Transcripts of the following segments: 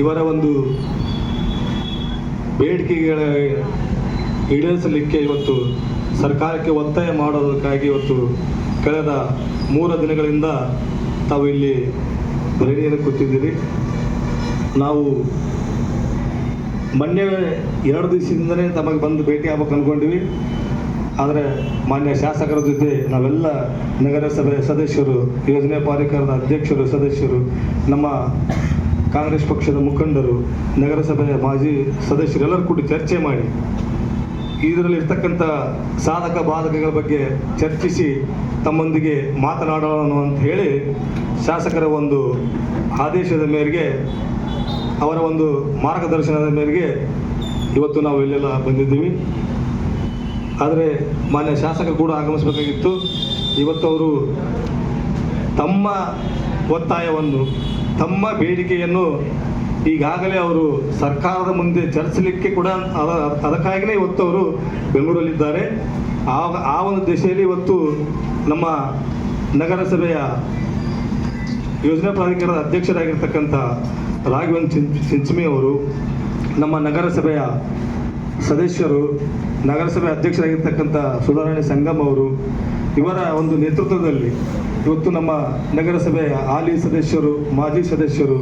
ಇವರ ಒಂದು ಬೇಡಿಕೆಗಳ ಈಡೇರಿಸಲಿಕ್ಕೆ ಇವತ್ತು ಸರ್ಕಾರಕ್ಕೆ ಒತ್ತಾಯ ಮಾಡೋದಕ್ಕಾಗಿ ಇವತ್ತು ಕಳೆದ ಮೂರು ದಿನಗಳಿಂದ ತಾವು ಇಲ್ಲಿ ಧರಣಿಯನ್ನು ಕೂತಿದ್ದೀರಿ. ನಾವು ಮೊನ್ನೆ ಎರಡು ದಿವಸದಿಂದಲೇ ತಮಗೆ ಬಂದು ಭೇಟಿ ಆಗ್ಬೇಕು ಅಂದ್ಕೊಂಡಿವಿ ಆದರೆ ಮಾನ್ಯ ಶಾಸಕರ ಜೊತೆ ನಾವೆಲ್ಲ ನಗರಸಭೆ ಸದಸ್ಯರು, ಯೋಜನೆ ಪಾಲಿಕರದ ಅಧ್ಯಕ್ಷರು, ಸದಸ್ಯರು, ನಮ್ಮ ಕಾಂಗ್ರೆಸ್ ಪಕ್ಷದ ಮುಖಂಡರು, ನಗರಸಭೆಯ ಮಾಜಿ ಸದಸ್ಯರೆಲ್ಲರೂ ಕೂಡಿ ಚರ್ಚೆ ಮಾಡಿ ಇದರಲ್ಲಿ ಇರ್ತಕ್ಕಂಥ ಸಾಧಕ ಬಾಧಕಗಳ ಬಗ್ಗೆ ಚರ್ಚಿಸಿ ತಮ್ಮೊಂದಿಗೆ ಮಾತನಾಡೋಣ ಅಂತ ಹೇಳಿ ಶಾಸಕರ ಒಂದು ಆದೇಶದ ಮೇರೆಗೆ, ಅವರ ಒಂದು ಮಾರ್ಗದರ್ಶನದ ಮೇರೆಗೆ ಇವತ್ತು ನಾವು ಇಲ್ಲೆಲ್ಲ ಬಂದಿದ್ದೀವಿ. ಆದರೆ ಮಾನ್ಯ ಶಾಸಕರು ಕೂಡ ಆಗಮಿಸಬೇಕಾಗಿತ್ತು. ಇವತ್ತು ಅವರು ತಮ್ಮ ಒತ್ತಾಯವನ್ನು, ತಮ್ಮ ಬೇಡಿಕೆಯನ್ನು ಈಗಾಗಲೇ ಅವರು ಸರ್ಕಾರದ ಮುಂದೆ ಚರ್ಚಿಸಲಿಕ್ಕೆ ಕೂಡ ಅದ- ಅದಕ್ಕಾಗಿಯೇ ಇವತ್ತು ಅವರು ಬೆಂಗಳೂರಲ್ಲಿದ್ದಾರೆ. ಆ ಆ ಒಂದು ದಿಶೆಯಲ್ಲಿ ಇವತ್ತು ನಮ್ಮ ನಗರಸಭೆಯ ಯೋಜನಾ ಪ್ರಾಧಿಕಾರದ ಅಧ್ಯಕ್ಷರಾಗಿರ್ತಕ್ಕಂಥ ರಾಘವನ್ ಚಿಂಚಮಿ ಅವರು, ನಮ್ಮ ನಗರಸಭೆಯ ಸದಸ್ಯರು, ನಗರಸಭೆ ಅಧ್ಯಕ್ಷರಾಗಿರ್ತಕ್ಕಂಥ ಸುಧಾರಾಣಿ ಸಂಗಮ್ ಅವರು ಇವರ ಒಂದು ನೇತೃತ್ವದಲ್ಲಿ ಇವತ್ತು ನಮ್ಮ ನಗರಸಭೆಯ ಹಾಲಿ ಸದಸ್ಯರು, ಮಾಜಿ ಸದಸ್ಯರು,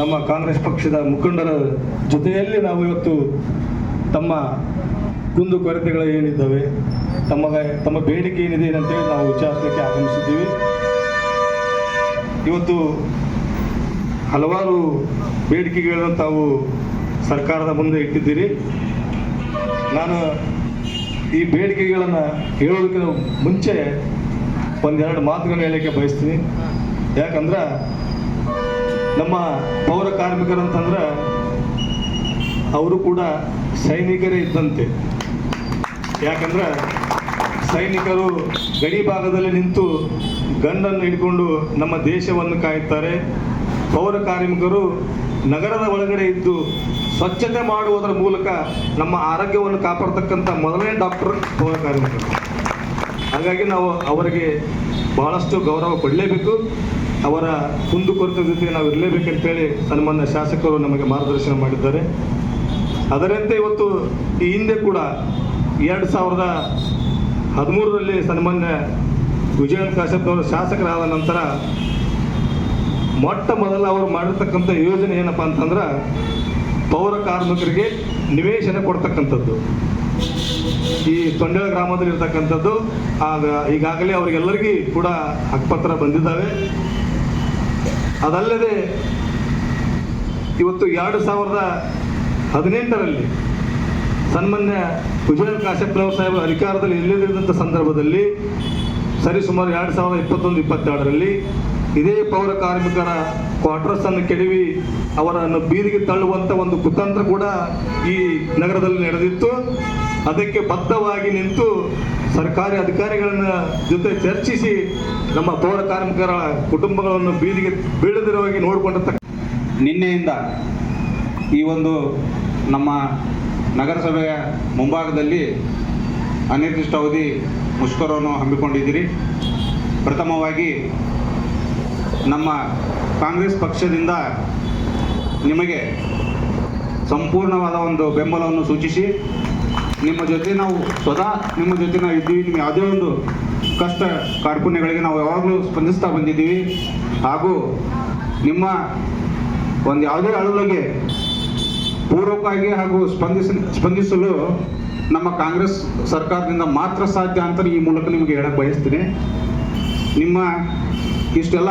ನಮ್ಮ ಕಾಂಗ್ರೆಸ್ ಪಕ್ಷದ ಮುಖಂಡರ ಜೊತೆಯಲ್ಲಿ ನಾವು ಇವತ್ತು ತಮ್ಮ ಕುಂದು ಕೊರತೆಗಳು ಏನಿದ್ದಾವೆ, ತಮ್ಮ ತಮ್ಮ ಬೇಡಿಕೆ ಏನಿದೆ ಏನಂತೇಳಿ ನಾವು ವಿಚಾರಿಸಲಿಕ್ಕೆ ಆಗಮಿಸಿದ್ದೀವಿ. ಇವತ್ತು ಹಲವಾರು ಬೇಡಿಕೆಗಳನ್ನು ತಾವು ಸರ್ಕಾರದ ಮುಂದೆ ಇಟ್ಟಿದ್ದೀರಿ. ನಾನು ಈ ಬೇಡಿಕೆಗಳನ್ನು ಹೇಳೋದಕ್ಕೆ ಮುಂಚೆ ಒಂದೆರಡು ಮಾತುಗಳನ್ನು ಹೇಳಲಿಕ್ಕೆ ಬಯಸ್ತೀನಿ. ಯಾಕಂದ್ರೆ ನಮ್ಮ ಪೌರ ಕಾರ್ಮಿಕರಂತಂದ್ರೆ ಅವರು ಕೂಡ ಸೈನಿಕರೇ ಇದ್ದಂತೆ. ಯಾಕಂದ್ರೆ ಸೈನಿಕರು ಗಡಿ ಭಾಗದಲ್ಲಿ ನಿಂತು ಗಂಡನ್ನು ಹಿಡ್ಕೊಂಡು ನಮ್ಮ ದೇಶವನ್ನು ಕಾಯುತ್ತಾರೆ. ಪೌರ ಕಾರ್ಮಿಕರು ನಗರದ ಒಳಗಡೆ ಇದ್ದು ಸ್ವಚ್ಛತೆ ಮಾಡುವುದರ ಮೂಲಕ ನಮ್ಮ ಆರೋಗ್ಯವನ್ನು ಕಾಪಾಡತಕ್ಕಂಥ ಮೊದಲನೇ ಡಾಕ್ಟರ್ ಪೌರ ಕಾರ್ಮಿಕರು. ಹಾಗಾಗಿ ನಾವು ಅವರಿಗೆ ಬಹಳಷ್ಟು ಗೌರವ ಕೊಡಲೇಬೇಕು. ಅವರ ಕುಂದುಕೊರತೆ ಜೊತೆ ನಾವು ಇರಲೇಬೇಕಂತೇಳಿ ಸನ್ಮಾನ್ಯ ಶಾಸಕರು ನಮಗೆ ಮಾರ್ಗದರ್ಶನ ಮಾಡಿದ್ದಾರೆ. ಅದರಂತೆ ಇವತ್ತು ಈ ಹಿಂದೆ ಕೂಡ ಎರಡು ಸಾವಿರದ ಹದಿಮೂರರಲ್ಲಿ ಸನ್ಮಾನ್ಯ ವಿಜಯನ್ ಕಾಶ್ಯಪ್ ಅವರು ಶಾಸಕರಾದ ನಂತರ ಮೊಟ್ಟ ಮೊದಲ ಅವರು ಮಾಡಿರ್ತಕ್ಕಂಥ ಯೋಜನೆ ಏನಪ್ಪ ಅಂತಂದ್ರೆ ಪೌರ ಕಾರ್ಮಿಕರಿಗೆ ನಿವೇಶನ ಕೊಡ್ತಕ್ಕಂಥದ್ದು. ಈ ತೊಂಡೆಳ ಗ್ರಾಮದಲ್ಲಿ ಇರ್ತಕ್ಕಂಥದ್ದು, ಆಗ ಈಗಾಗಲೇ ಅವರಿಗೆಲ್ಲರಿಗೂ ಕೂಡ ಹಕ್ಕುಪತ್ರ ಬಂದಿದ್ದಾವೆ. ಅದಲ್ಲದೆ ಇವತ್ತು ಎರಡು ಸಾವಿರದ ಹದಿನೆಂಟರಲ್ಲಿ ಸನ್ಮಾನ್ಯ ವಿಜಯ ಕಾಶ್ಯಪ್ನವ್ರ ಸಾಹೇಬರು ಅಧಿಕಾರದಲ್ಲಿ ಇಲ್ಲದಿದ್ದಂಥ ಸಂದರ್ಭದಲ್ಲಿ ಸರಿಸುಮಾರು ಎರಡು ಸಾವಿರದ ಇಪ್ಪತ್ತೊಂದು, ಇಪ್ಪತ್ತೆರಡರಲ್ಲಿ ಇದೇ ಪೌರ ಕಾರ್ಮಿಕರ ಕ್ವಾರ್ಟರ್ಸ್ ಅನ್ನು ಕೆಡವಿ ಅವರನ್ನು ಬೀದಿಗೆ ತಳ್ಳುವಂತ ಒಂದು ಕುತಂತ್ರ ಕೂಡ ಈ ನಗರದಲ್ಲಿ ನಡೆದಿತ್ತು. ಅದಕ್ಕೆ ಬದ್ಧವಾಗಿ ನಿಂತು ಸರ್ಕಾರಿ ಅಧಿಕಾರಿಗಳನ್ನ ಜೊತೆ ಚರ್ಚಿಸಿ ನಮ್ಮ ಪೌರ ಕಾರ್ಮಿಕರ ಕುಟುಂಬಗಳನ್ನು ಬೀದಿಗೆ ಬೀಳದಿರುವಾಗಿ ನೋಡಿಕೊಂಡಿರ್ತ ನಿನ್ನೆಯಿಂದ ಈ ಒಂದು ನಮ್ಮ ನಗರಸಭೆಯ ಮುಂಭಾಗದಲ್ಲಿ ಅನಿರ್ದಿಷ್ಟಾವಧಿ ಮುಷ್ಕರವನ್ನು ಹಮ್ಮಿಕೊಂಡಿದ್ದೀರಿ. ಪ್ರಥಮವಾಗಿ ನಮ್ಮ ಕಾಂಗ್ರೆಸ್ ಪಕ್ಷದಿಂದ ನಿಮಗೆ ಸಂಪೂರ್ಣವಾದ ಒಂದು ಬೆಂಬಲವನ್ನು ಸೂಚಿಸಿ, ನಿಮ್ಮ ಜೊತೆ ನಾವು ಸದಾ ನಿಮ್ಮ ಜೊತೆ ನಾವು ಇದ್ದೀವಿ. ನಿಮ್ಮ ಯಾವುದೇ ಒಂದು ಕಷ್ಟ ಕಾರ್ಪುಣ್ಯಗಳಿಗೆ ನಾವು ಯಾವಾಗಲೂ ಸ್ಪಂದಿಸ್ತಾ ಬಂದಿದ್ದೀವಿ. ಹಾಗೂ ನಿಮ್ಮ ಒಂದು ಯಾವುದೇ ಅಳುವಿಗೆ ಪೂರ್ವಕವಾಗಿ ಹಾಗೂ ಸ್ಪಂದಿಸ, ಸ್ಪಂದಿಸಲು ನಮ್ಮ ಕಾಂಗ್ರೆಸ್ ಸರ್ಕಾರದಿಂದ ಮಾತ್ರ ಸಾಧ್ಯ ಅಂತ ಈ ಮೂಲಕ ನಿಮಗೆ ಹೇಳಕ್ಕೆ ಬಯಸ್ತೀನಿ. ನಿಮ್ಮ ಇಷ್ಟೆಲ್ಲ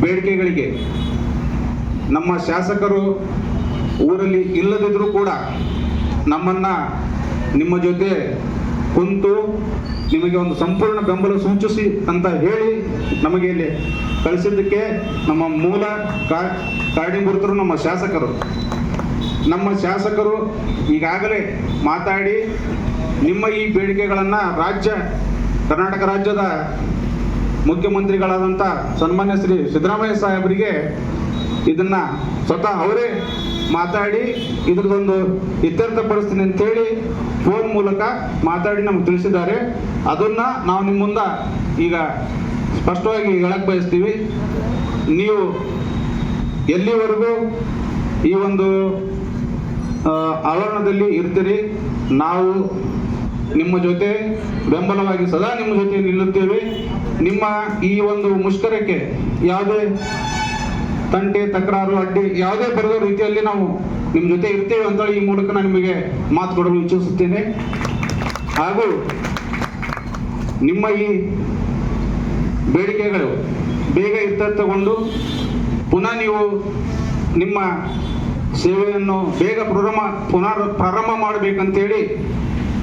ಬೇಡಿಕೆಗಳಿಗೆ ನಮ್ಮ ಶಾಸಕರು ಊರಲ್ಲಿ ಇಲ್ಲದಿದ್ದರೂ ಕೂಡ ನಮ್ಮನ್ನು ನಿಮ್ಮ ಜೊತೆ ಕುಂತು ನಿಮಗೆ ಒಂದು ಸಂಪೂರ್ಣ ಬೆಂಬಲ ಸೂಚಿಸಿ ಅಂತ ಹೇಳಿ ನಮಗೆ ಇಲ್ಲಿ ಕಳಿಸಿದ್ದಕ್ಕೆ ನಮ್ಮ ಮೂಲ ಕಾಡಿ ಗುರುತರು ನಮ್ಮ ಶಾಸಕರು. ನಮ್ಮ ಶಾಸಕರು ಈಗಾಗಲೇ ಮಾತಾಡಿ ನಿಮ್ಮ ಈ ಬೇಡಿಕೆಗಳನ್ನು ರಾಜ್ಯ, ಕರ್ನಾಟಕ ರಾಜ್ಯದ ಮುಖ್ಯಮಂತ್ರಿಗಳಾದಂಥ ಸನ್ಮಾನ್ಯ ಶ್ರೀ ಸಿದ್ದರಾಮಯ್ಯ ಸಾಹೇಬರಿಗೆ ಇದನ್ನ ಸ್ವತಃ ಅವರೇ ಮಾತಾಡಿ ಇದ್ರದ್ದೊಂದು ಇತ್ಯರ್ಥಪಡಿಸ್ತೀನಿ ಅಂತೇಳಿ ಫೋನ್ ಮೂಲಕ ಮಾತಾಡಿ ನಮ್ಗೆ ತಿಳಿಸಿದ್ದಾರೆ. ಅದನ್ನ ನಾವು ನಿಮ್ಮ ಮುಂದ ಈಗ ಸ್ಪಷ್ಟವಾಗಿ ಹೇಳಕ್ ಬಯಸ್ತೀವಿ. ನೀವು ಎಲ್ಲಿವರೆಗೂ ಈ ಒಂದು ಆವರಣದಲ್ಲಿ ಇರ್ತೀರಿ, ನಾವು ನಿಮ್ಮ ಜೊತೆ ಬೆಂಬಲವಾಗಿ ಸದಾ ನಿಮ್ಮ ಜೊತೆ ನಿಲ್ಲುತ್ತೇವೆ. ನಿಮ್ಮ ಈ ಒಂದು ಮುಷ್ಕರಕ್ಕೆ ಯಾವುದೇ ತಂಟೆ, ತಕರಾರು, ಅಡ್ಡಿ ಯಾವುದೇ ಬರೆದ ರೀತಿಯಲ್ಲಿ ನಾವು ನಿಮ್ಮ ಜೊತೆ ಇರ್ತೇವೆ ಅಂತ ಈ ಮೂಲಕ ನಾನು ನಿಮಗೆ ಮಾತು ಕೊಡಲು ಇಚ್ಛಿಸುತ್ತೇನೆ. ಹಾಗೂ ನಿಮ್ಮ ಈ ಬೇಡಿಕೆಗಳು ಬೇಗ ಇತ್ಯರ್ಥಗೊಂಡು ಪುನಃ ನೀವು ನಿಮ್ಮ ಸೇವೆಯನ್ನು ಬೇಗ ಪ್ರಾರಂಭ ಪುನರ್ ಪ್ರಾರಂಭ ಮಾಡಬೇಕಂತೇಳಿ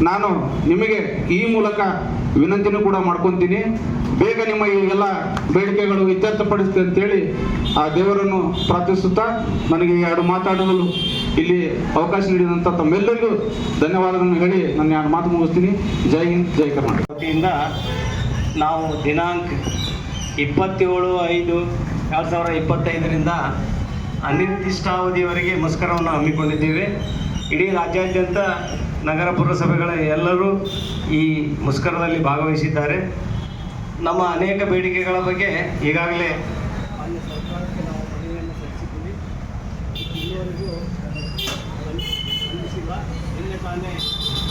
ನಾನು ನಿಮಗೆ ಈ ಮೂಲಕ ವಿನಂತಿನೂ ಕೂಡ ಮಾಡ್ಕೊತೀನಿ. ಬೇಗ ನಿಮ್ಮ ಈ ಎಲ್ಲ ಬೇಡಿಕೆಗಳು ಇತ್ಯರ್ಥಪಡಿಸುತ್ತೆ ಅಂತೇಳಿ ಆ ದೇವರನ್ನು ಪ್ರಾರ್ಥಿಸುತ್ತಾ ನನಗೆ ಎರಡು ಮಾತಾಡಲು ಇಲ್ಲಿ ಅವಕಾಶ ನೀಡಿದಂಥ ತಮ್ಮೆಲ್ಲರಿಗೂ ಧನ್ಯವಾದಗಳನ್ನು ಹೇಳಿ ನನ್ನ ಎರಡು ಮಾತು ಮುಗಿಸ್ತೀನಿ. ಜೈ ಹಿಂದ್, ಜೈ ಕರ್ನಾಟಕ. ವತಿಯಿಂದ ನಾವು ದಿನಾಂಕ ಇಪ್ಪತ್ತೇಳು ಐದು ಎರಡು ಸಾವಿರದ ಇಪ್ಪತ್ತೈದರಿಂದ ಅನಿರ್ದಿಷ್ಟಾವಧಿಯವರೆಗೆ ಮುಸ್ಕರವನ್ನು ಹಮ್ಮಿಕೊಂಡಿದ್ದೇವೆ. ಇಡೀ ರಾಜ್ಯಾದ್ಯಂತ ನಗರ ಪುರಸಭೆಗಳ ಎಲ್ಲರೂ ಈ ಮುಷ್ಕರದಲ್ಲಿ ಭಾಗವಹಿಸಿದ್ದಾರೆ ನಮ್ಮ ಅನೇಕ ಬೇಡಿಕೆಗಳ ಬಗ್ಗೆ ಈಗಾಗಲೇ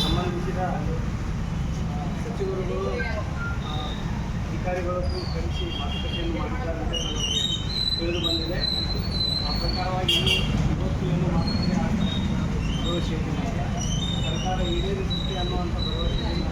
ಸಂಬಂಧಿಸಿದ ಸಚಿವರುಗಳು ಅಧಿಕಾರಿಗಳು ಕರೆಸಿ ಮಾತುಕತೆಯನ್ನು ಮಾಡಿದ್ದಾರೆ ಅಂತ ತಿಳಿದು ಬಂದಿದೆ ಆ ಪ್ರಕಾರವಾಗಿ ಇವತ್ತು ಏನು ಮಾತುಕತೆ ಆಗಿ ಭರವಸೆ ಇದೆ ನಮಗೆ. ಸರ್ಕಾರ ಈಡೇರಿಸುತ್ತೆ ಅನ್ನುವಂಥ ಭರವಸೆಯನ್ನು